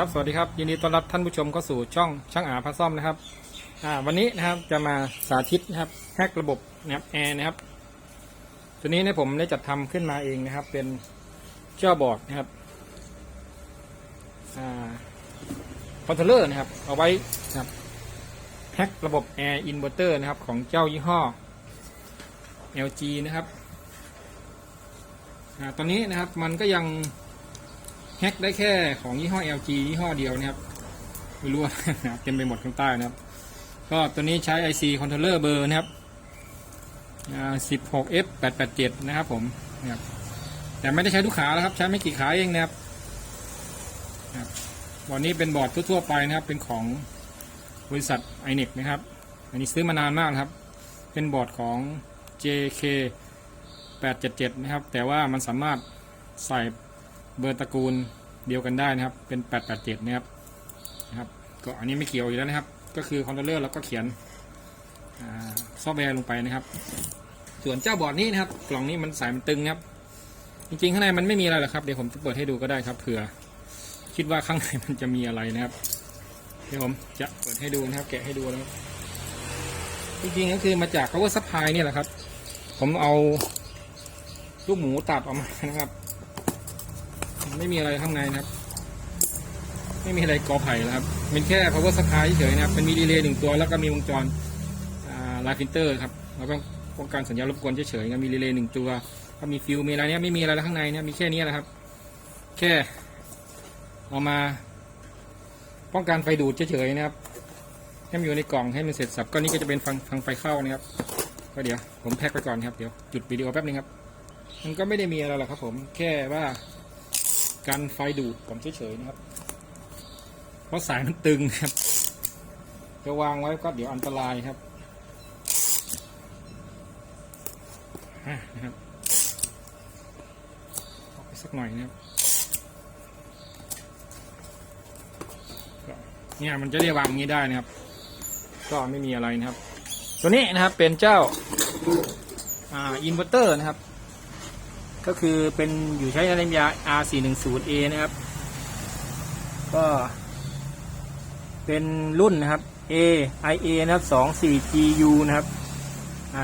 ครับสวัสดีครับยินดีต้อนรับท่านผู้ชมเข้าสู่ช่องช่างอาพาซ่อมนะครับอ่าวันนี้นะครับจะมาสาธิตนะครับแฮกระบบนะครับแอร์นะครับ ตัวนี้เนี่ยผมได้จัดทำขึ้นมาเองนะครับ เป็นเจ้าบอร์ดนะครับอ่าคอนโทรลเลอร์นะครับ เอาไว้นะครับแฮกระบบแอร์อินเวอร์เตอร์นะครับ ของเจ้ายี่ห้อ LG นะครับอ่าตอนนี้นะครับมันก็ยัง แฮกได้แค่ของยี่ห้อ LG ยี่ห้อเดียวนะครับไม่รู้ว่าเต็มไปหมดข้างใต้นะครับ ก็ตัวนี้ใช้ IC controller เบอร์นะครับอ่า 16F 887 นะครับผมนะครับแต่ไม่ได้ใช้ทุกขาแล้วครับ ใช้ไม่กี่ขาเองนะครับบอร์ดนี้เป็นบอร์ดทั่วๆไปนะครับ เป็นของบริษัท iNet นะครับ อันนี้ซื้อมานานมากครับ เป็นบอร์ดของ JK 877 นะครับ แต่ว่ามันสามารถใส่ เบอร์ตระกูลเดียวกันได้นะครับ เป็น 887 นะครับนะครับ ก็อันนี้ไม่เกี่ยวอยู่แล้วนะครับ ก็คือคอนโทรลเลอร์แล้วก็เขียนซอฟต์แวร์ลงไปนะครับ ส่วนเจ้าบอร์ดนี้นะครับ กล่องนี้มันสายมันตึงนะครับ จริงๆข้างในมันไม่มีอะไรหรอกครับ เดี๋ยวผมจะเปิดให้ดูก็ได้ครับเผื่อ คิดว่าข้างในมันจะมีอะไรนะครับ เดี๋ยวผมจะเปิดให้ดูนะครับ แกะให้ดูนะครับ จริงๆก็คือมาจาก power supply เนี่ยแหละครับ ผมเอาลูกหมูตัดออกมานะครับ ไม่มีอะไรข้างในนะครับ ไม่มีอะไรกอไผ่นะครับเป็นแค่ power supply เฉยๆนะครับเป็นมีดีเลย์หนึ่งตัวแล้วก็มีวงจรลายฟิลเตอร์ครับแล้วก็ป้องกันสัญญาณรบกวนเฉยๆครับมีดีเลย์หนึ่งตัวก็มีฟิวมีอะไรเนี่ยไม่มีอะไรข้างในเนี่ยมีแค่นี้แหละครับ แค่เอามา ป้องกันไฟดูดเฉยๆนะครับให้มันอยู่ในกล่องให้มันเสร็จสับก็นี่ก็จะเป็นฟังฟังไฟเข้านะครับก็เดี๋ยวผมแพ็คไปก่อนครับเดี๋ยวจุดวิดีโอแป๊บนึงครับ มันก็ไม่ได้มีอะไรหรอกครับผมแค่ว่า กันไฟดูดผมเฉยๆนะครับ เพราะสายมันตึงครับ จะวางไว้ก็เดี๋ยวอันตรายครับอะนะครับออกไปสักหน่อยนะครับเนี่ยมันจะได้วางอย่างนี้ได้นะครับ ก็ไม่มีอะไรนะครับ ตัวนี้นะครับเป็นเจ้าอ่าอินเวอร์เตอร์นะครับ ก็คือเป็นอยู่ใช้ในลำยา R410A นะครับ ก็ เป็นรุ่นนะครับ A IA นะครับ 24GU นะครับอ่า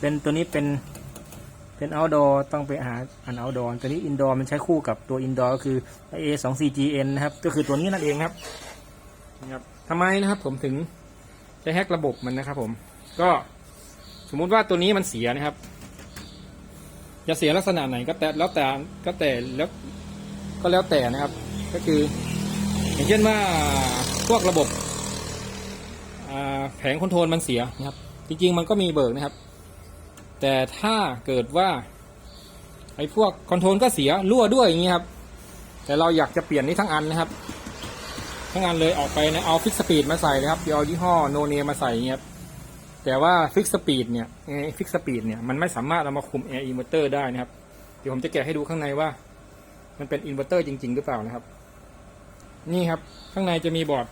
เป็นตัวนี้เป็นเป็น outdoor ต้องไปหาอัน outdoor ตัวนี้ indoor มันใช้คู่กับตัว indoor ก็คือ A 2 4 GN นะครับ ก็คือตัวนี้นั่นเองครับนะครับทำไมนะครับผมถึงจะแฮกระบบมันนะครับผม ก็สมมุติว่าตัวนี้มันเสียนะครับ จะเสียลักษณะไหนก็แต่แล้วแต่ก็แต่แล้วก็แล้วแต่นะครับ ก็คือ อย่างเช่นว่าพวกระบบแผงคอนโทรลมันเสียนะครับ จริงๆมันก็มีเบิกนะครับ แต่ถ้าเกิดว่าไอ้พวกคอนโทรลก็เสียรั่วด้วยอย่างนี้ครับ แต่เราอยากจะเปลี่ยนนี่ทั้งอันนะครับ ทั้งอันเลยออกไปนะเอาฟิกสปีดมาใส่นะครับเอายี่ห้อโนเนมาใส่เงี้ยครับ แต่ว่าฟิกสปีดเนี่ยฟิกสปีดเนี่ยมันไม่สามารถเอามาคุมแอร์อินเวอร์เตอร์ได้นะครับ เดี๋ยวผมจะแกะให้ดูข้างในว่า มันเป็นอินเวอร์เตอร์จริง ๆ หรือเปล่านะครับ นี่ครับข้างในจะมีบอร์ด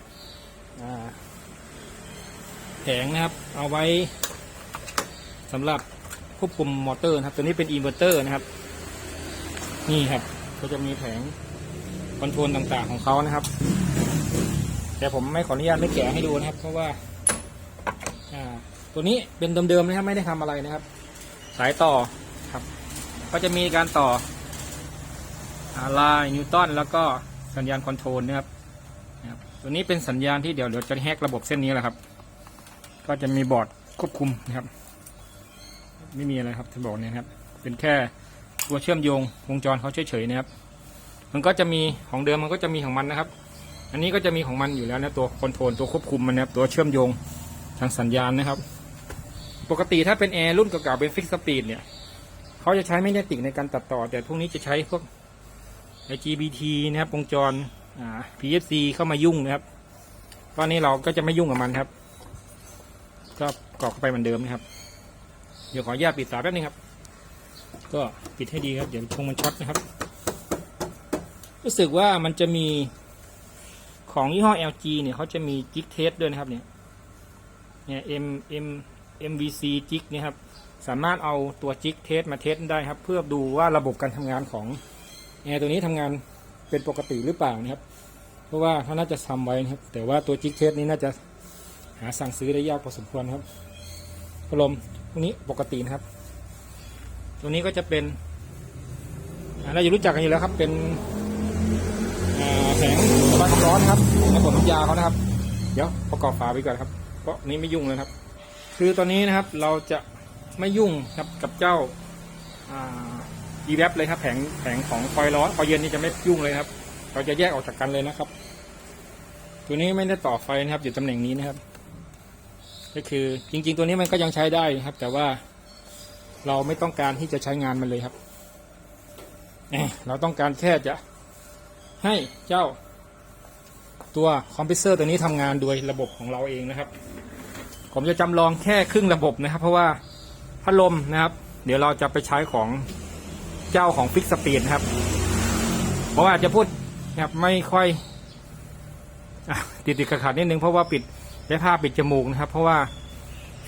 แผงนะครับ เอาไว้สำหรับควบคุมมอเตอร์นะครับ ตัวนี้เป็นอินเวอร์เตอร์นะครับ นี่ครับ ก็จะมีแผงคอนโทรลต่างๆของเขานะครับ แต่ผมไม่ขออนุญาตไม่แกะให้ดูนะครับ เพราะว่า อ่า ตัวนี้เป็นเดิมๆนะครับไม่ได้ทำอะไรนะครับ สายต่อครับ ก็จะมีการต่อลายนิวตันแล้วก็สัญญาณคอนโทรลนะครับนะครับตัวนี้เป็นสัญญาณที่เดี๋ยวเดี๋ยวจะแฮกระบบเส้นนี้แหละครับ ก็จะมีบอร์ดควบคุมนะครับ ไม่มีอะไรครับที่บอกเนี่ยครับ เป็นแค่ตัวเชื่อมโยงวงจรเขาเฉยๆนะครับ มันก็จะมีของเดิมมันก็จะมีของมันนะครับ อันนี้ก็จะมีของมันอยู่แล้วนะตัวคอนโทรลตัวควบคุมมันนะครับตัวเชื่อมโยงทางสัญญาณนะครับ ปกติถ้าเป็นแอร์รุ่นเก่าๆเป็นฟิกสปีดเนี่ยเขาจะใช้ไม่ได้ติกในการตัดต่อ แต่พวกนี้จะใช้พวก IGBT นะครับวงจรอ PFC เข้ามายุ่งนะครับ ตอนนี้เราก็จะไม่ยุ่งกับมันครับ ก็กรอกเข้าไปเหมือนเดิมนะครับ เดี๋ยวขออนุญาตปิดฝาแป๊บนึงครับ ก็ปิดให้ดีครับ เดี๋ยวคงมันช็อตนะครับ รู้สึกว่ามันจะมีของยี่ห้อ LG เนี่ยเขาจะมีจิกเทสด้วยนะครับเนี่ย เนี่ย M M MVC จิกเนี่ยครับ สามารถเอาตัวจิกเทสมาเทสได้ครับ เพื่อดูว่าระบบการทำงานของแอร์ตัวนี้ทำงานเป็นปกติหรือเปล่านะครับ เพราะว่าเขาน่าจะทำไว้นะครับ แต่ว่าตัวจิกเทสนี้น่าจะหาสั่งซื้อได้ยากพอสมควรครับพัดลมพวกนี้ปกตินะครับ ตัวนี้ก็จะเป็นอ่าเราจะรู้จักกันอยู่แล้วครับ เป็นแผงระบายความร้อนครับและผลน้ำยาเขานะครับ เดี๋ยวประกอบฝาไปก่อนครับ เพราะนี้ไม่ยุ่งเลยครับ คือตอนนี้นะครับเราจะไม่ยุ่งครับกับเจ้าดีแวบเลยครับ แผงแผงของคอยร้อนคอยเย็นนี่จะไม่ยุ่งเลยครับ เราจะแยกออกจากกันเลยนะครับ ตัวนี้ไม่ได้ต่อไฟนะครับ อยู่ตำแหน่งนี้นะครับ ก็คือจริง ๆ ตัวนี้มันก็ยังใช้ได้นะครับ แต่ว่าเราไม่ต้องการที่จะใช้งานมันเลยครับเเราต้องการแค่จะให้เจ้าตัวคอมพิวเซอร์ตัวนี้ทำงานโดยระบบของเราเองนะครับ ผมจะจำลองแค่ครึ่งระบบนะครับ เพราะว่าพัดลมนะครับ เดี๋ยวเราจะไปใช้ของเจ้าของฟิกสปีดนะครับเพราะว่าจะพูดนะครับไม่ค่อยอติดติดขัดนิดนึงเพราะว่าปิดใช้ผ้าปิดจมูกนะครับ เพราะว่า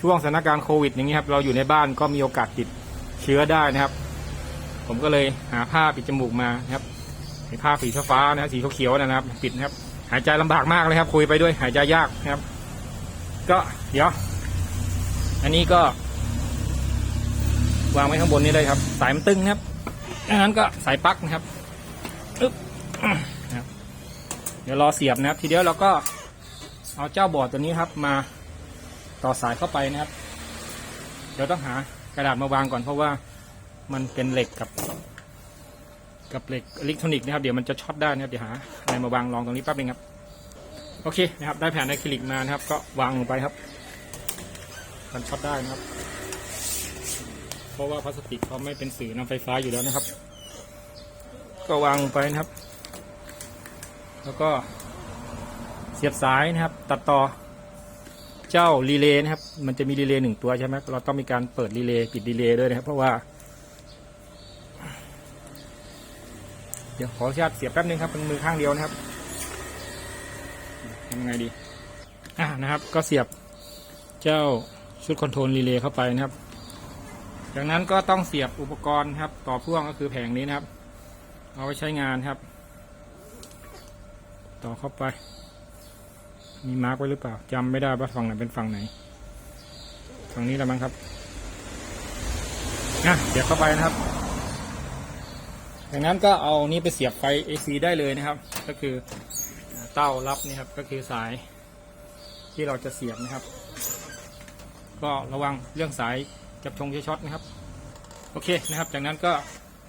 ช่วงสถานการณ์โควิด อย่างนี้ครับ เราอยู่ในบ้านก็มีโอกาสติดเชื้อได้นะครับ ผมก็เลยหาผ้าปิดจมูกมานะครับเป็นผ้าสีฟ้านะครับสีเขียวๆนะครับ ปิดนะครับ หายใจลำบากมากเลยครับ คุยไปด้วยหายใจยากนะครับ ก็เดี๋ยว อันนี้ก็ วางไว้ข้างบนนี้เลยครับ สายมันตึงครับดังนั้นก็สายปลั๊กนะครับอึ๊บนะครับเดี๋ยวรอเสียบนะครับ ทีเดียวเราก็เอาเจ้าบอร์ดตัวนี้ครับ มาต่อสายเข้าไปนะครับ เดี๋ยวต้องหากระดาษมาวางก่อนเพราะว่ามันเป็นเหล็กกับ กับเหล็กอิเล็กทรอนิกส์นะครับ เดี๋ยวมันจะช็อตได้นะครับเดี๋ยวหาอะไรมาวางรองตรงนี้แป๊บนึงครับ โอเคนะครับได้แผ่นอะคริลิกมานะครับ ก็วางลงไปครับ มันช็อตได้นะครับ เพราะว่าพลาสติกเขาไม่เป็นสื่อนำไฟฟ้าอยู่แล้วนะครับ ก็วางลงไปนะครับ แล้วก็เสียบสายนะครับ ตัดต่อเจ้ารีเลย์นะครับ มันจะมีรีเลย์หนึ่งตัวใช่ไหมเราต้องมีการเปิดรีเลย์ปิดรีเลย์ด้วยนะครับ เพราะว่า เดี๋ยวขออนุญาตเสียบแป๊บนึงครับเป็นมือข้างเดียวนะครับ ทำยังไงดีอ่านะครับ ก็เสียบเจ้าชุดคอนโทรลรีเลย์เข้าไปนะครับ จากนั้นก็ต้องเสียบอุปกรณ์ครับ ต่อพ่วงก็คือแผงนี้นะครับ เอาไว้ใช้งานครับ ต่อเข้าไป มีมาร์กไว้หรือเปล่าจำไม่ได้ว่าฝั่งไหนเป็นฝั่งไหน ฝั่งนี้แล้วมั้งครับอะเสียบเข้าไปนะครับจากนั้นก็เอานี้ไปเสียบไฟ AC ได้เลยนะครับ ก็คือ เต้ารับนี่ครับก็คือสายที่เราจะเสียบนะครับ ก็ระวังเรื่องสายจับชงช็อตนะครับ โอเคนะครับ จากนั้นก็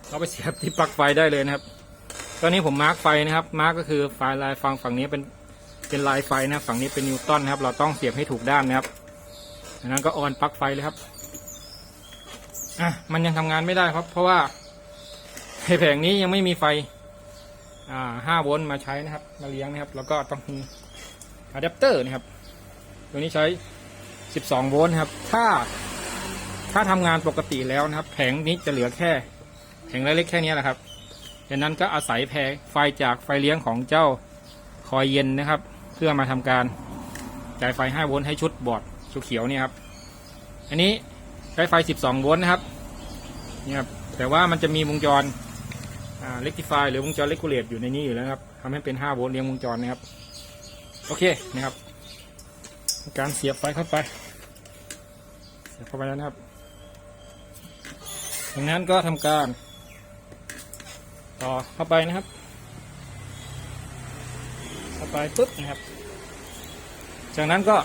เอาไปเสียบที่ปลั๊กไฟได้เลยนะครับ ตอนนี้ผมมาร์กไฟนะครับ มาร์กก็คือไฟลายฟังฝั่งนี้เป็นเป็นลายไฟนะครับฝั่งนี้เป็นนิวตันนะครับ เราต้องเสียบให้ถูกด้านนะครับจากนั้นก็ออนปลั๊กไฟเลยครับอะมันยังทำงานไม่ได้ครับ เพราะว่าไอ้แผงนี้ยังไม่มีไฟ ห้าโวลต์มาใช้นะครับ มาเลี้ยงนะครับ แล้วก็ต้องมีอะแดปเตอร์นะครับ ตัวนี้ใช้ 12 โวลต์นะครับ ถ้า ถ้าทำงานปกติแล้วนะครับ แผงนี้จะเหลือแค่แผงเล็กๆแค่นี้แหละครับดังนั้นก็อาศัยแผงไฟจากไฟเลี้ยงของเจ้าคอยเย็นนะครับ เพื่อมาทำการจ่ายไฟ 5 โวลต์ให้ชุดบอร์ดชุดเขียวนี่ครับ อันนี้ใช้ไฟ 12 โวลต์นะครับนี่ครับ แต่ว่ามันจะมีวงจร เล็กติฟายหรือวงจรเลกูเลตอยู่ในนี้อยู่แล้วครับทำให้เป็น5โวลต์เลี้ยงวงจรนะครับ โอเคนะครับ การเสียบไฟเข้าไป เสียบเข้าไปแล้วนะครับดังนั้นก็ทำการ ต่อเข้าไปนะครับ เข้าไปปุ๊บนะครับ จากนั้นก็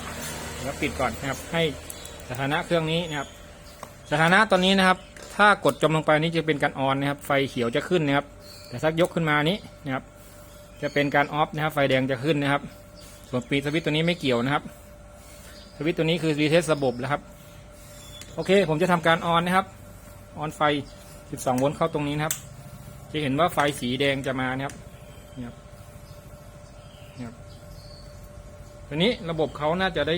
เดี๋ยวปิดก่อนนะครับ ให้สถานะเครื่องนี้นะครับ สถานะตอนนี้นะครับ ถ้ากดจมลงไปนี่จะเป็นการออนนะครับ ไฟเขียวจะขึ้นนะครับ แต่ถ้ายกขึ้นมานี้นะครับ จะเป็นการออฟนะครับ ไฟแดงจะขึ้นนะครับ ส่วนปีดสวิตตัวนี้ไม่เกี่ยวนะครับ สวิตตัวนี้คือรีเทสระบบนะครับ โอเค ผมจะทำการออนนะครับ ออนไฟ 12 โวลต์เข้าตรงนี้นะครับ จะเห็นว่าไฟสีแดงจะมานะครับนี่ครับครับตัวนี้ระบบเขาน่าจะได้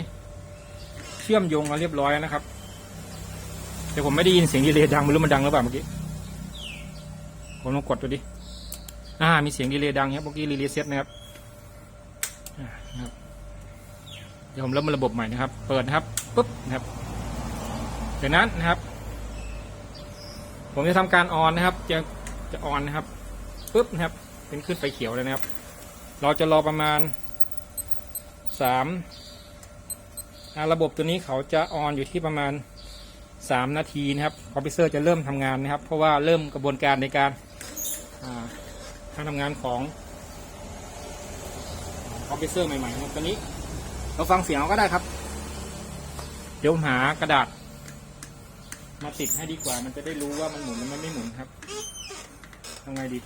เชื่อมโยงมาเรียบร้อยนะครับ แต่ผมไม่ได้ยินเสียงดีเลย์ดังไม่รู้มันดังหรือเปล่าเมื่อกี้ ผมลองกดดูดิ อ่า มีเสียงดีเลย์ดังครับเมื่อกี้รีเลย์เซตนะครับนะครับเดี๋ยวผมเริ่มระบบใหม่นะครับ เปิดนะครับปุ๊บนะครับจากนั้นนะครับ ผมจะทำการออนนะครับ จะจะออนนะครับปุ๊บนะครับ เป็นขึ้นไฟเขียวเลยนะครับ เราจะรอประมาณสามระบบตัวนี้เขาจะออนอยู่ที่ประมาณ สามนาทีนะครับคอมพิวเตอร์จะเริ่มทำงานนะครับ เพราะว่าเริ่มกระบวนการในการการทำงานของคอมพิวเตอร์ใหม่ๆครับตอนนี้เราฟังเสียงเอาก็ได้ครับ เดี๋ยวหากระดาษ มาติดให้ดีกว่า มันจะได้รู้ว่ามันหมุนหรือมันไม่หมุนครับทำไงดี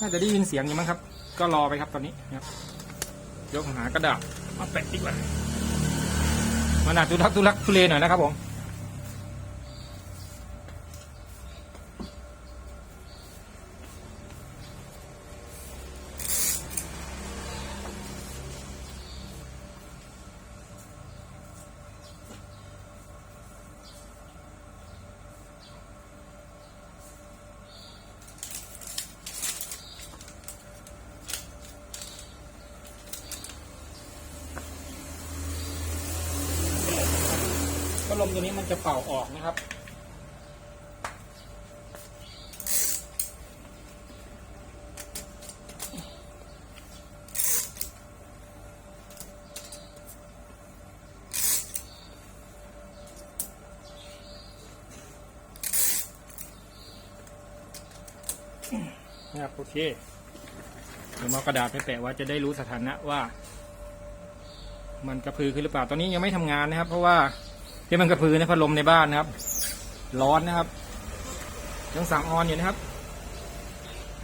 น่าจะได้ยินเสียงอยู่มั้งครับ ก็รอไปครับตอนนี้ครับยกหากระดาษมาแปะดีกว่า มันอาจทุลักทุลักทุเลหน่อยนะครับผม จะเป่าออกนะครับ นะครับโอเคเดี๋ยวมากระดาษไปแปะว่าจะได้รู้สถานะว่า มันกระพือขึ้นหรือเปล่า ตอนนี้ยังไม่ทำงานนะครับ เพราะว่า ที่มันกระพือในพัดลมในบ้านนะครับ ร้อนนะครับยังสั่งออนอยู่นะครับ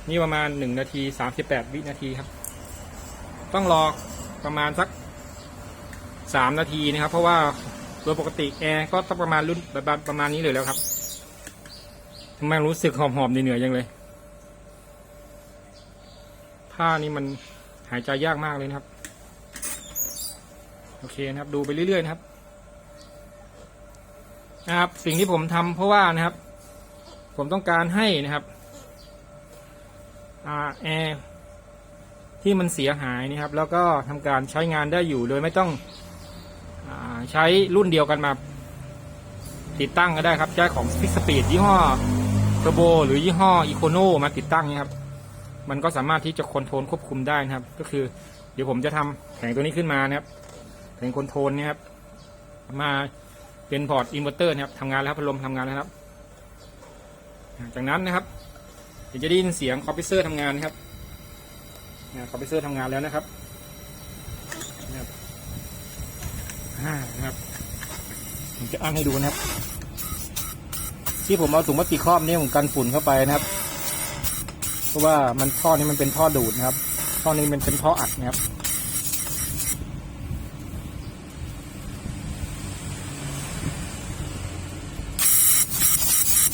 นี่ประมาณหนึ่งนาทีสามสิบแปดวินาทีครับ ต้องรอประมาณสักสามนาทีนะครับ เพราะว่าโดยปกติแอร์ก็ต้องประมาณรุ่นแบบประมาณนี้เลยแล้วครับทำไมรู้สึกหอมๆเหนื่อยๆยังเลย ผ้านี่มันหายใจยากมากเลยนะครับ โอเคนะครับ ดูไปเรื่อยๆนะครับ นะครับ สิ่งที่ผมทำเพราะว่านะครับ ผมต้องการให้นะครับอแอร์ที่มันเสียหายนะครับ แล้วก็ทำการใช้งานได้อยู่โดยไม่ต้องอใช้รุ่นเดียวกันมา ติดตั้งก็ได้ครับใช้ของ Fix Speed ยี่ห้อ Turbo หรือยี่ห้อ Econo มาติดตั้งนะครับ มันก็สามารถที่จะคอนโทรลควบคุมได้นะครับ ก็คือเดี๋ยวผมจะทำแผงตัวนี้ขึ้นมานะครับแผงคอนโทรลนี่ครับมา เป็นพอร์ตอินเวอร์เตอร์นะครับทำงานแล้วครับพัดลมทำงานแล้วครับ จากนั้นนะครับเดี๋ยวจะได้ยินเสียงคอมพิวเตอร์ทำงานนะครับคอมพิวเตอร์ทำงานแล้วนะครับนะครับนะครับผมจะอ้างให้ดูนะครับ ที่ผมเอาถุงพลาสติกครอบนี่ผมกันฝุ่นเข้าไปนะครับ เพราะว่ามันท่อนี้มันเป็นท่อดูดนะครับ ท่อนี้มันเป็นท่ออัดนะครับ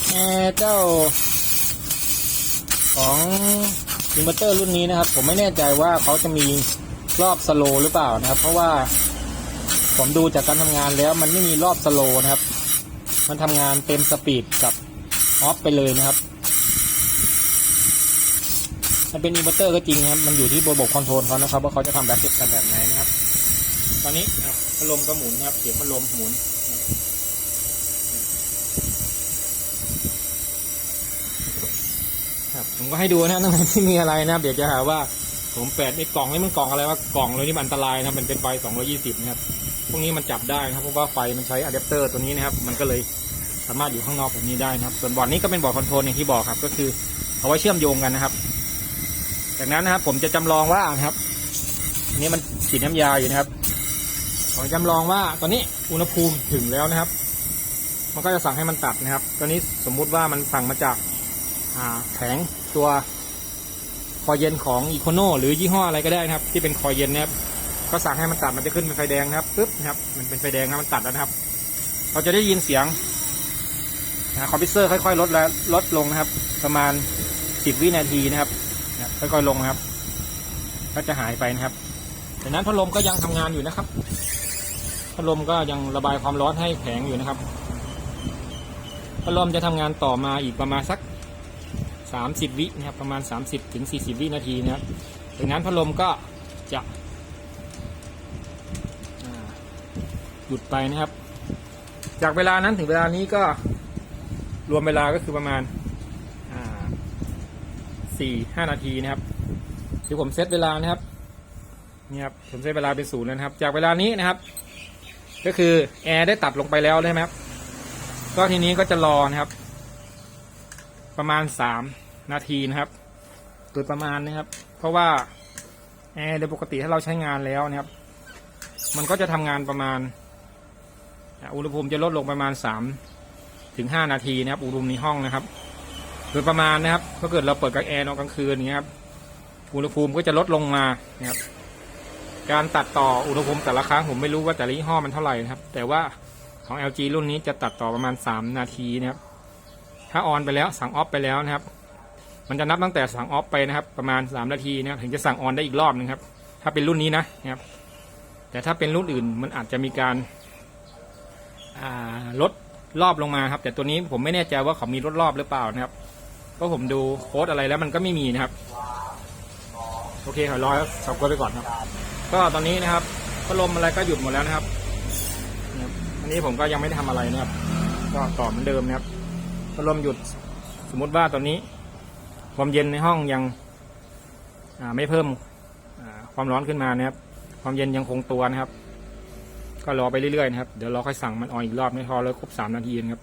แอร์ เจ้า ของอินเวอร์เตอร์รุ่นนี้นะครับ ผมไม่แน่ใจว่าเขาจะมีรอบสโลหรือเปล่านะครับ เพราะว่าผมดูจากการทำงานแล้วมันไม่มีรอบสโลนะครับ มันทำงานเต็มสปีดกับออฟไปเลยนะครับ มันเป็นอินเวอร์เตอร์ก็จริงครับ มันอยู่ที่ระบบคอนโทรลเขานะครับ ว่าเขาจะทำแบบเซตแบบไหนนะครับ ตอนนี้นะครับพัดลมก็หมุนนะครับ เสียงพัดลมหมุน ครับ ผมก็ให้ดูนะทั้งที่มีอะไรนะครับเดี๋ยวจะหาว่าผมแปดไอ้กล่องนี่มันกล่องอะไรว่ากล่องเลยนี่มันอันตรายนะมันเป็นไฟ220นะครับพวกนี้มันจับได้นะครับเพราะว่าไฟมันใช้อะแดปเตอร์ตัวนี้นะครับ มันก็เลยสามารถอยู่ข้างนอกแบบนี้ได้นะครับ ส่วนบอร์ดนี้ก็เป็นบอร์ดคอนโทรลอย่างที่บอกครับ ก็คือเอาไว้เชื่อมโยงกันนะครับ จากนั้นนะครับ ผมจะจำลองว่านะครับอันนี้มันฉีดน้ำยาอยู่นะครับผมจำลองว่าตอนนี้อุณหภูมิถึงแล้วนะครับ มันก็จะสั่งให้มันตัดนะครับ ตอนนี้สมมุติว่ามันสั่งมาจากาแผง ตัวคอเย็นของอีโคโนหรือยี่ห้ออะไรก็ได้นะครับ ที่เป็นคอเย็นนะครับก็สั่งให้มันตัดมันจะขึ้นเป็นไฟแดงนะครับปึ๊บนะครับ มันเป็นไฟแดงนะมันตัดแล้วนะครับ เราจะได้ยินเสียงนะคอมพิวเตอร์ค่อยๆลดแล้วลดลงนะครับ ประมาณสิบวินาทีนะครับค่อยๆลงนะครับ ก็จะหายไปนะครับดังนั้นพัดลมก็ยังทำงานอยู่นะครับพัดลมก็ยังระบายความร้อนให้แผงอยู่นะครับพัดลมจะทำงานต่อมาอีกประมาณสัก สามสิบวินะครับประมาณสามสิบถึงสี่สิบวินาทีนะครับดังนั้นพัดลมก็จะหยุดไปนะครับ จากเวลานั้นถึงเวลานี้ก็รวมเวลาก็คือประมาณสี่ห้านาทีนะครับคือผมเซตเวลานะครับนี่ครับผมเซตเวลาเป็นศูนย์นะครับ จากเวลานี้นะครับ ก็คือแอร์ได้ตัดลงไปแล้วใช่ไหมครับก็ทีนี้ก็จะรอนะครับ ประมาณสาม นาทีนะครับ โดยประมาณนะครับ เพราะว่าแอร์โดยปกติถ้าเราใช้งานแล้วนะครับ มันก็จะทำงานประมาณ อุณหภูมิจะลดลงประมาณสามถึงห้านาทีนะครับ อุณหภูมิในห้องนะครับ โดยประมาณนะครับถ้าเกิดเราเปิดกับแอร์ตอนกลางคืนอย่างเงี้ยครับ อุณหภูมิก็จะลดลงมานะครับ การตัดต่ออุณหภูมิแต่ละครั้งผมไม่รู้ว่าแต่ละยี่ห้อมันเท่าไหร่นะครับ แต่ว่าของ LG รุ่นนี้จะตัดต่อประมาณ 3 นาทีนะครับ ถ้าออนไปแล้วสั่งออฟไปแล้วนะครับ มันจะนับตั้งแต่สั่งออฟไปนะครับ ประมาณ 3 นาทีนะครับถึงจะสั่งออนได้อีกรอบหนึงครับ ถ้าเป็นรุ่นนี้นะครับ แต่ถ้าเป็นรุ่นอื่นมันอาจจะมีการาลดรอบลงมาครับ แต่ตัวนี้ผมไม่แน่ใจว่าเขามีลดรอบหรือเปล่านะครับก็ผมดูโค้ดอะไรแล้วมันก็ไม่มีนะครับ โอเคขอรอสับกล้วยไปก่อนครับ ก็ตอนนี้นะครับพัดลมอะไรก็หยุดหมดแล้วนะครับนะครับอันนี้ผมก็ยังไม่ได้ทำอะไรนะครับ ก็ต่อเหมือนเดิมนะครับพัดลมหยุดสมมติว่าตอนนี้ ความเย็นในห้องยังไม่เพิ่มความร้อนขึ้นมานะครับ ความเย็นยังคงตัวนะครับ ก็รอไปเรื่อยๆนะครับ เดี๋ยวเราค่อยสั่งมันออนอีกรอบไม่พอเลยครบสามนาทีนะครับ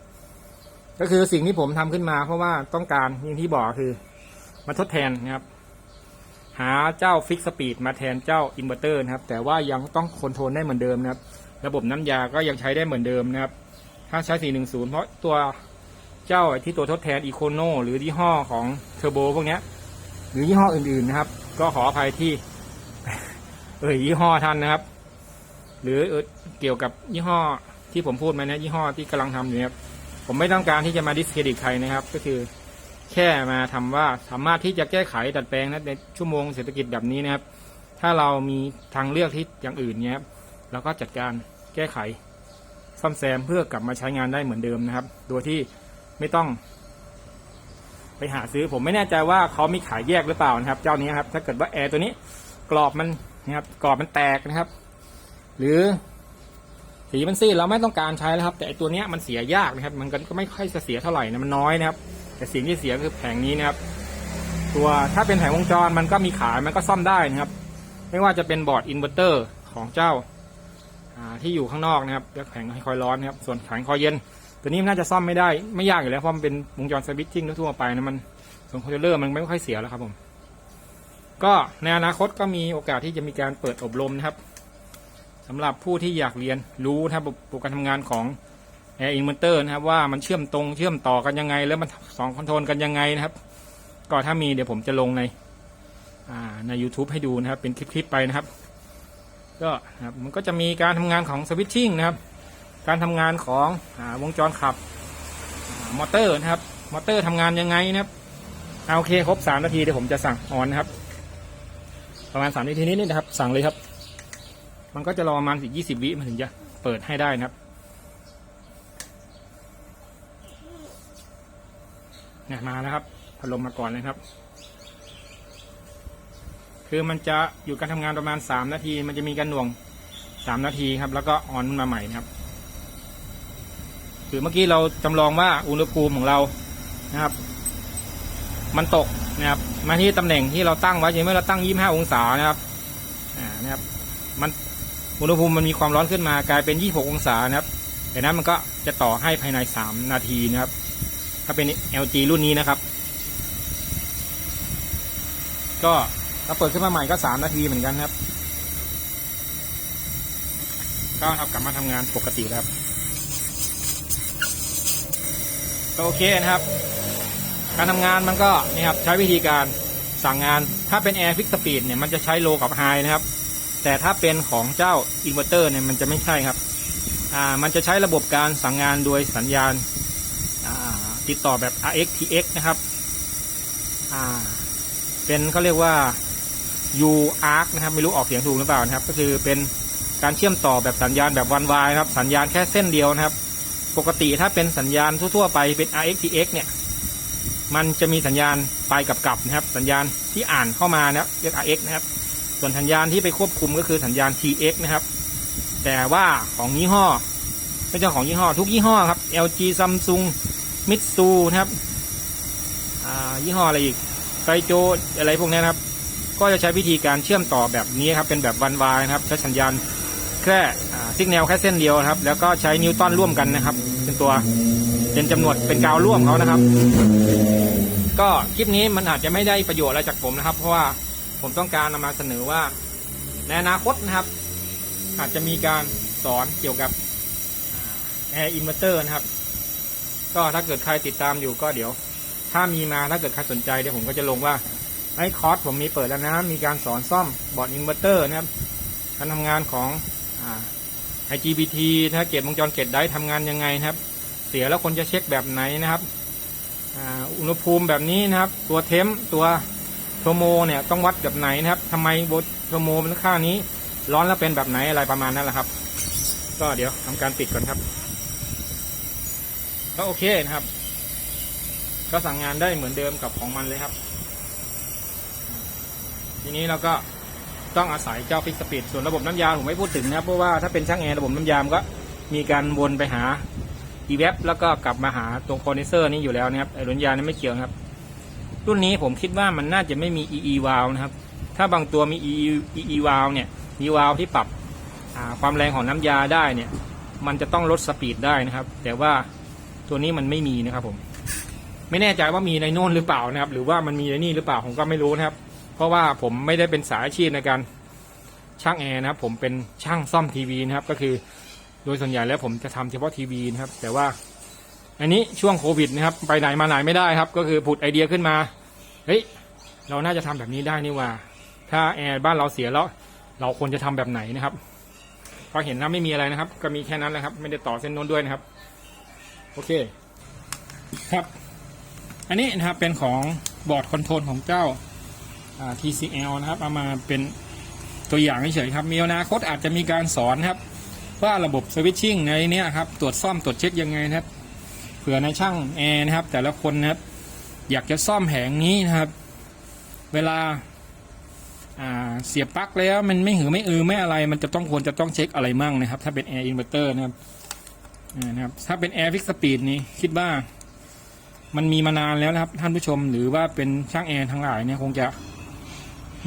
ก็คือสิ่งที่ผมทำขึ้นมา เพราะว่าต้องการอย่างที่บอกคือมาทดแทนนะครับ หาเจ้าฟิกสปีดมาแทนเจ้าอินเวอร์เตอร์นะครับ แต่ว่ายังต้องคอนโทรลได้เหมือนเดิมนะครับ ระบบน้ำยาก็ยังใช้ได้เหมือนเดิมนะครับ ถ้าใช้ 410 เพราะตัว เจ้าที่ตัวทดแทนอีโคโนหรือยี่ห้อของเทอร์โบพวกนี้หรือยี่ห้ออื่นๆนะครับ ก็ขออภัยที่ เอ่ยยี่ห้อท่านนะครับ หรือเกี่ยวกับยี่ห้อที่ผมพูดมาเนะยี่ห้อที่กำลังทำอยู่ครับผมไม่ต้องการที่จะมาดิสเครดิตใครนะครับ ก็คือแค่มาทำว่าสามารถที่จะแก้ไขดัดแปลงนะในชั่วโมงเศรษฐกิจแบบนี้นะครับ ถ้าเรามีทางเลือกที่อย่างอื่นเนี้ยครับเราก็จัดการแก้ไขซ่อมแซมเพื่อกลับมาใช้งานได้เหมือนเดิมนะครับ โดยที่ ไม่ต้อง ไปหาซื้อผมไม่แน่ใจว่าเขามีขายแยกหรือเปล่านะครับ เจ้านี้ครับ ถ้าเกิดว่าแอร์ตัวนี้กรอบมันนะครับ กรอบมันแตกนะครับ หรือสีมันซีดเราไม่ต้องการใช้แล้วครับ แต่ไอตัวเนี้ยมันเสียยากนะครับ มันก็ไม่ค่อยจะเสียเท่าไหร่นะมันน้อยนะครับ แต่สิ่งที่เสียคือแผงนี้นะครับ ตัวถ้าเป็นแผงวงจรมันก็มีขายมันก็ซ่อมได้นะครับ ไม่ว่าจะเป็นบอร์ดอินเวอร์เตอร์ของเจ้าอ่าที่อยู่ข้างนอกนะครับแล้วแผงคอยร้อนนะครับ ส่วนแผงคอยเย็น ตัวนี้มันน่าจะซ่อมไม่ได้ไม่ยากอยู่แล้วเพราะมันเป็นวงจรสวิตชิ่งทั่วไปนะมันส่วนคอนโทรลเลอร์มันไม่ค่อยเสียแล้วครับผม ก็ในอนาคตก็มีโอกาสที่จะมีการเปิดอบรมนะครับสำหรับผู้ที่อยากเรียนรู้นะครับระบบการทำงานของแอร์อินเวอร์เตอร์นะครับว่ามันเชื่อมตรงเชื่อมต่อกันยังไง แล้วมันสองคอนโทรลกันยังไงนะครับ ก็ถ้ามีเดี๋ยวผมจะลงในใน YouTube ให้ดูนะครับ เป็นคลิปๆไปนะครับ ก็นะครับมันก็จะมีการทำงานของสวิตชิ่งนะครับ การทำงานของอวงจรขับอมอเตอร์นะครับ มอเตอร์ทำงานยังไงนะครับเอาโอเคครบสามนาทีเดี๋ยวผมจะสั่งออนนะครับ ประมาณสามนาทีนิดๆนะครับ สั่งเลยครับ มันก็จะรอประมาณสิบยี่สิบวิมันถึงจะเปิดให้ได้นะครับเนี่ยมาแล้วครับพัดลมมาก่อนเลยครับ คือมันจะอยู่การทำงานประมาณสามนาที มันจะมีการหน่วงสามนาทีครับ แล้วก็ออนมาใหม่นะครับ คือเมื่อกี้เราจำลองว่าอุณหภูมิของเรานะครับ มันตกนะครับ มาที่ตำแหน่งที่เราตั้งไว้อย่างเมื่อเราตั้ง 25 องศานะครับอ่านะครับ มันอุณหภูมิมันมีความร้อนขึ้นมากลายเป็น 26 องศานะครับแต่นั้นมันก็จะต่อให้ภายใน 3 นาทีนะครับ ถ้าเป็น LG รุ่นนี้นะครับ ก็ถ้าเปิดขึ้นมาใหม่ก็ 3 นาทีเหมือนกันครับ ก็ทำกลับมาทำงานปกติแล้วครับ ก็โอเคนะครับ การทำงานมันก็นี่ครับใช้วิธีการสั่งงานถ้าเป็น Air Fix Speed เนี่ยมันจะใช้ Low กับ High นะครับ แต่ถ้าเป็นของเจ้า Inverter เนี่ยมันจะไม่ใช่ครับอ่ามันจะใช้ระบบการสั่งงานโดยสัญญาณอ่าติดต่อแบบ RX TX นะครับอ่าเป็นเขาเรียกว่า U arc นะครับไม่รู้ออกเสียงถูกหรือเปล่านะครับ ก็คือเป็นการเชื่อมต่อแบบสัญญาณแบบวันวายครับ สัญญาณแค่เส้นเดียวนะครับ ปกติถ้าเป็นสัญญาณทั่วๆไปเป็น RX TX เนี่ย มันจะมีสัญญาณไปกับกลับนะครับ สัญญาณที่อ่านเข้ามานะครับเรียก RX นะครับ ส่วนสัญญาณที่ไปควบคุมก็คือสัญญาณ TX นะครับ แต่ว่าของยี่ห้อไม่ใช่ของยี่ห้อทุกยี่ห้อครับ LG Samsung Mitsu นะครับยี่ห้ออะไรอีกไกโจอะไรพวกนี้นะครับ ก็จะใช้วิธีการเชื่อมต่อแบบนี้ครับ เป็นแบบวันวายนะครับ ใช้สัญญาณ ค่ซิกแนลแค่เส้นเดียวครับ แล้วก็ใช้นิวตันร่วมกันนะครับ เป็นตัวเป็นจำนวนเป็นกาวร่วมเขานะครับ ก็คลิปนี้มันอาจจะไม่ได้ประโยชน์อะไรจากผมนะครับ เพราะว่าผมต้องการนำมาเสนอว่าในอนาคตนะครับ อาจจะมีการสอนเกี่ยวกับแอร์อินเวอร์เตอร์นะครับ ก็ถ้าเกิดใครติดตามอยู่ก็เดี๋ยว ถ้ามีมาถ้าเกิดใครสนใจเดี๋ยวผมก็จะลงว่าไอ้คอร์สผมมีเปิดแล้วนะ มีการสอนซ่อมบอร์ดอินเวอร์เตอร์นะครับการทำงานของ IGBT นะเกตวงจรเกตได้ทำงานยังไงนะครับ เสียแล้วคนจะเช็คแบบไหนนะครับอุณหภูมิแบบนี้นะครับ ตัวเทมป์ตัวโทโมเนี่ยต้องวัดแบบไหนนะครับทำไมโบโทโมมันค่านี้ ร้อนแล้วเป็นแบบไหนอะไรประมาณนั้นแหละครับ ก็เดี๋ยวทำการปิดก่อนครับ ก็โอเคนะครับ ก็สั่งงานได้เหมือนเดิมกับของมันเลยครับ ทีนี้เราก็ ต้องอาศัยเจ้าฟิกสปีดส่วนระบบน้ำยาผมไม่พูดถึงนะครับเพราะว่าถ้าเป็นช่างแอร์ระบบน้ำยามก็มีการวนไปหา e w e b แล้วก็กลับมาหาตรงคอนเดนเซอร์นี่อยู่แล้วนะครับไอ้รุ่นยานี่ไม่เกี่ยวครับ รุ่นนี้ผมคิดว่ามันน่าจะไม่มี EE valve นะครับ ถ้าบางตัวมี EE EE valve เนี่ยมี valve ที่ปรับความแรงของน้ำยาได้เนี่ย มันจะต้องลดสปีดได้นะครับ แต่ว่าตัวนี้มันไม่มีนะครับผม ไม่แน่ใจว่ามีในโน่นหรือเปล่านะครับ หรือว่ามันมีในนี่หรือเปล่าผมก็ไม่รู้นะครับ เพราะว่าผมไม่ได้เป็นสายอาชีพในการช่างแอร์นะครับผมเป็นช่างซ่อมทีวีนะครับก็คือโดยส่วนใหญ่แล้วผมจะทำเฉพาะทีวีนะครับ แต่ว่าอันนี้ช่วงโควิดนะครับ ไปไหนมาไหนไม่ได้ครับ ก็คือผุดไอเดียขึ้นมาเฮ้ยเราน่าจะทำแบบนี้ได้นี่ว่า ถ้าแอร์บ้านเราเสียแล้ว เราควรจะทำแบบไหนนะครับพอเห็นนะไม่มีอะไรนะครับ ก็มีแค่นั้นแหละครับ ไม่ได้ต่อเส้นโน้นด้วยนะครับ โอเค ครับ อันนี้นะครับเป็นของบอร์ดคอนโทรลของเจ้า TCL นะครับเอามาเป็นตัวอย่างเฉยๆครับ มีอนาคตอาจจะมีการสอนครับ ว่าระบบสวิตชิ่งในนี้ครับ ตรวจซ่อมตรวจเช็คยังไงนะครับ เผื่อในช่างแอร์นะครับ แต่ละคนนะครับ อยากจะซ่อมแผงนี้นะครับ เวลาเสียบปลั๊กแล้วมันไม่หือไม่อือไม่อะไร มันจะต้องควรจะต้องเช็คอะไรมั่งนะครับ ถ้าเป็นแอร์อินเวอร์เตอร์นะครับนะครับ ถ้าเป็นแอร์ฟิกสปีดนี้คิดว่า มันมีมานานแล้วนะครับ ท่านผู้ชมหรือว่าเป็นช่างแอร์ทั้งหลายเนี่ยคงจะ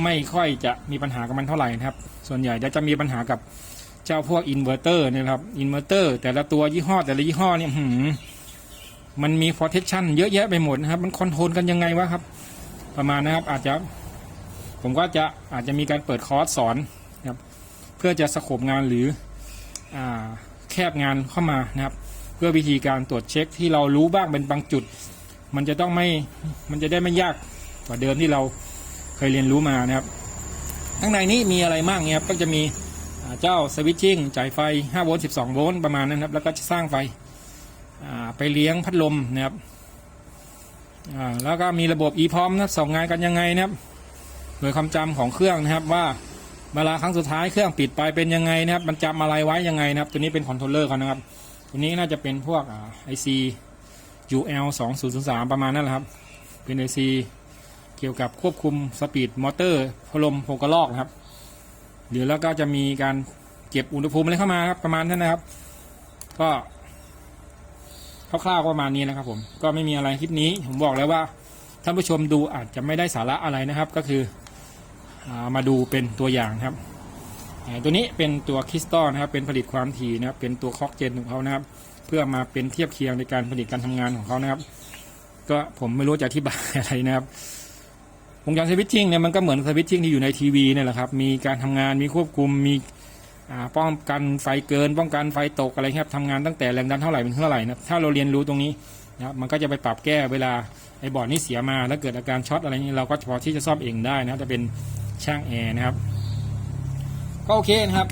ไม่ค่อยจะมีปัญหากับมันเท่าไหร่นะครับ ส่วนใหญ่จะจะมีปัญหากับเจ้าพวกอินเวอร์เตอร์นะครับอินเวอร์เตอร์แต่ละตัวยี่ห้อแต่ละยี่ห้อเนี่ยหืมมันมี protection เยอะแยะไปหมดนะครับ มันคอนโทรลกันยังไงวะครับ ประมาณนะครับอาจจะผมก็จะอาจจะมีการเปิดคอร์สสอนนะครับเพื่อจะสโคบงานหรืออ่าแคบงานเข้ามานะครับ เพื่อวิธีการตรวจเช็คที่เรารู้บ้างเป็นบางจุด มันจะต้องไม่มันจะได้ไม่ยากกว่าเดิมที่เรา เคยเรียนรู้มานะครับ ข้างในนี้มีอะไรมากเนี่ยครับก็จะมีเจ้าสวิตชิ่งจ่ายไฟ5โวลต์12โวลต์ประมาณนั้นครับ แล้วก็จะสร้างไฟไปเลี้ยงพัดลมนะครับแล้วก็มีระบบ e-prom นะส่งงานกันยังไงนะครับโดยความจำของเครื่องนะครับว่าเวลาครั้งสุดท้ายเครื่องปิดไปเป็นยังไงนะครับ มันจำอะไรไว้ยังไงนะครับ ตัวนี้เป็นคอนโทรลเลอร์เขานะครับ ตัวนี้น่าจะเป็นพวกไอซี UL 2 0 0 3ประมาณนั่นแหละครับ เป็น IC เกี่ยวกับควบคุมสปีดมอเตอร์พัดลมโพกระลอกนะครับหรือแล้วก็จะมีการเก็บอุณหภูมิอะไรเข้ามาครับประมาณนั้นนะครับ ก็คร่าวๆประมาณนี้นะครับ ผมก็ไม่มีอะไรคลิปนี้ ผมบอกแล้วว่าท่านผู้ชมดูอาจจะไม่ได้สาระอะไรนะครับ ก็คืออามาดูเป็นตัวอย่างครับ ตัวนี้เป็นตัวคริสตัลนะครับ เป็นผลิตความถี่นะครับ เป็นตัวคอกเจนของเขานะครับ เพื่อมาเป็นเทียบเคียงในการผลิตการทำงานของเขานะครับ ก็ผมไม่รู้จะอธิบายอะไรนะครับ วงจรสวิตชิ่งเนี่ยมันก็เหมือนสวิตชิ่งที่อยู่ในทีวีเนี่ยแหละครับ มีการทำงานมีควบคุมมีป้องกันไฟเกิน ป้องกันไฟตกอะไรครับทำงานตั้งแต่แรงดันเท่าไหร่เป็นเท่าไหร่นะถ้าเราเรียนรู้ตรงนี้นะครับมันก็จะไปปรับแก้เวลาไอ้บอร์ดนี้เสียมา แล้วเกิดอาการช็อตอะไรนี้เราก็พอที่จะซ่อมเองได้นะจะเป็นช่างแอร์นะครับก็โอเคนะครับ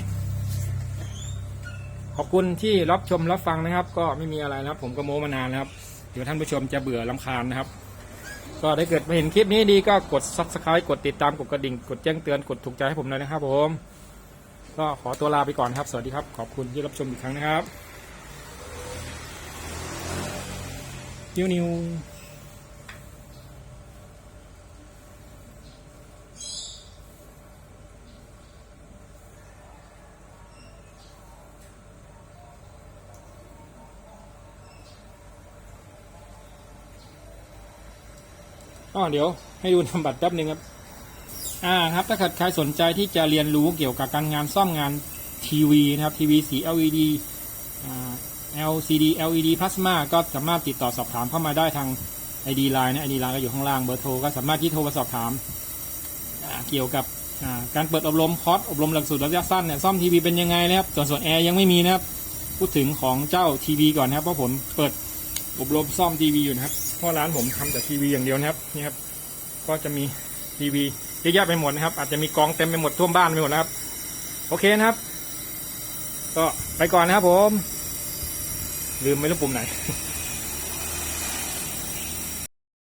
ขอบคุณที่รับชมรับฟังนะครับ ก็ไม่มีอะไรนะครับ ผมก็โม้มานานนะครับเดี๋ยวท่านผู้ชมจะเบื่อลำคาญนะครับ ก็ถ้าเกิดมาเห็นคลิปนี้ดีก็กด subscribe กดติดตามกดกระดิ่ง กดแจ้งเตือนกดถูกใจให้ผมหน่อยนะครับผม ก็ขอตัวลาไปก่อนครับ สวัสดีครับ ขอบคุณที่รับชมอีกครั้งนะครับ นิวนิว อ๋อเดี๋ยวให้ดูนำบัตรแป๊บหนึ่งครับอ่าครับถ้าเกิดใครสนใจที่จะเรียนรู้เกี่ยวกับการงานซ่อมงานทีวีนะครับทีวีสี LED LCD LED Plasma ก็สามารถติดต่อสอบถามเข้ามาได้ทาง ID Line นะ ID Line ก็อยู่ข้างล่างเบอร์โทรก็สามารถที่โทรมาสอบถามเกี่ยวกับการเปิดอบรมคอร์สอบรมหลักสูตรระยะสั้นเนี่ยซ่อมทีวีเป็นยังไงนะครับ ส่วนส่วนแอร์ยังไม่มีนะครับ พูดถึงของเจ้าทีวีก่อนนะครับเพราะผมเปิดอบรมซ่อมทีวีอยู่นะครับ เพราะร้านผมทำแต่ทีวีอย่างเดียวนะครับนี่ครับ ก็จะมีทีวีเยอะแยะไปหมดนะครับ อาจจะมีกองเต็มไปหมดท่วมบ้านไปหมดนะครับ โอเคนะครับ ก็ไปก่อนนะครับผม ลืมไม่รู้ปุ่มไหน